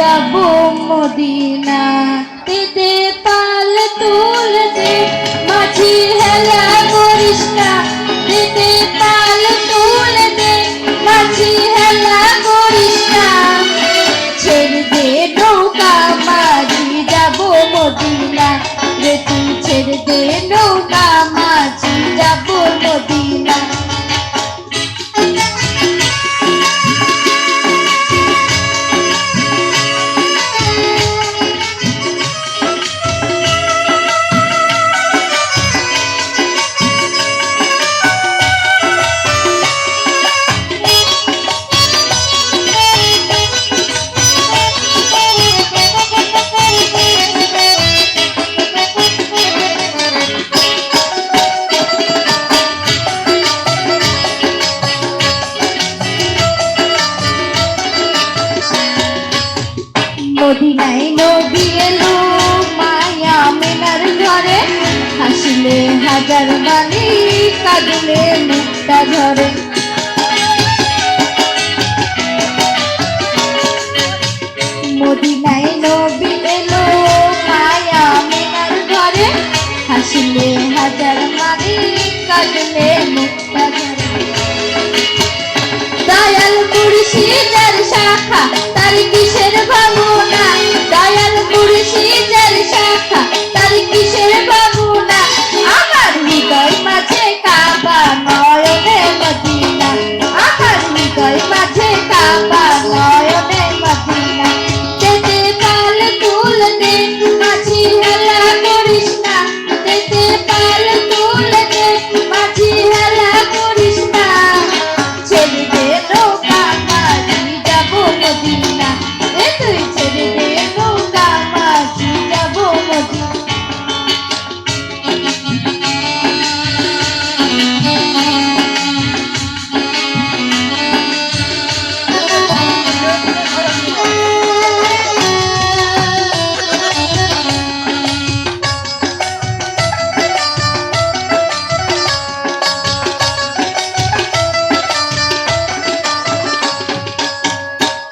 যাব মদিনা। হাজার বালি কাজলে মুক্তা ঝরে মদিনায়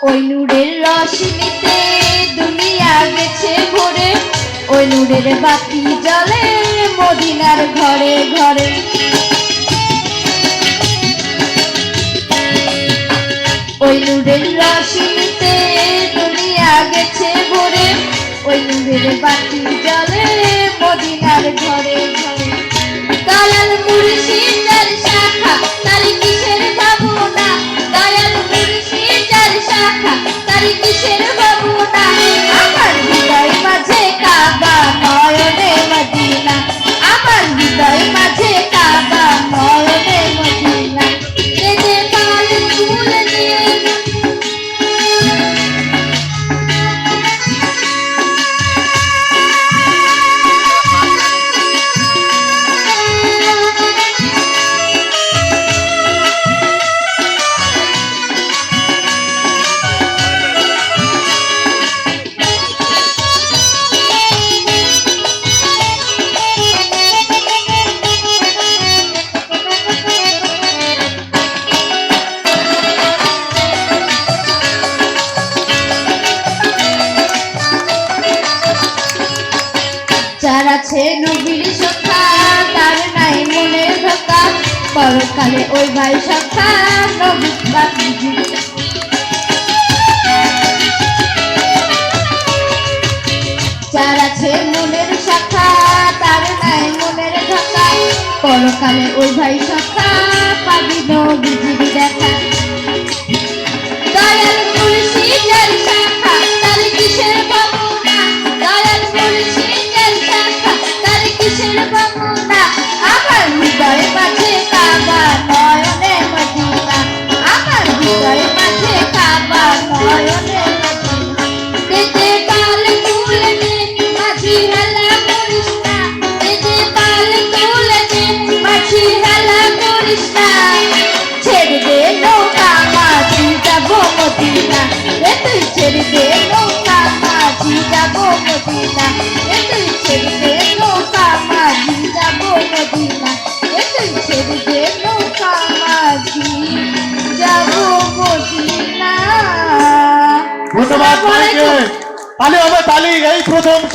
ওই নূরের রশ্মিতে দুনিয়া গেছে ভরে। ওই নূরের বাতি জলে মদিনার ঘরে ঘরে। ওই নূরের রশ্মিতে দুনিয়া গেছে ভরে। ওই নূরের বাতি জলে বাড়ি কিসের বাড়ি সখা তার নাই মনে পরকালে ওই ভাই সখা শাখা নাই পরকালে ওই ভাই সখা हमें ताली गई प्रथम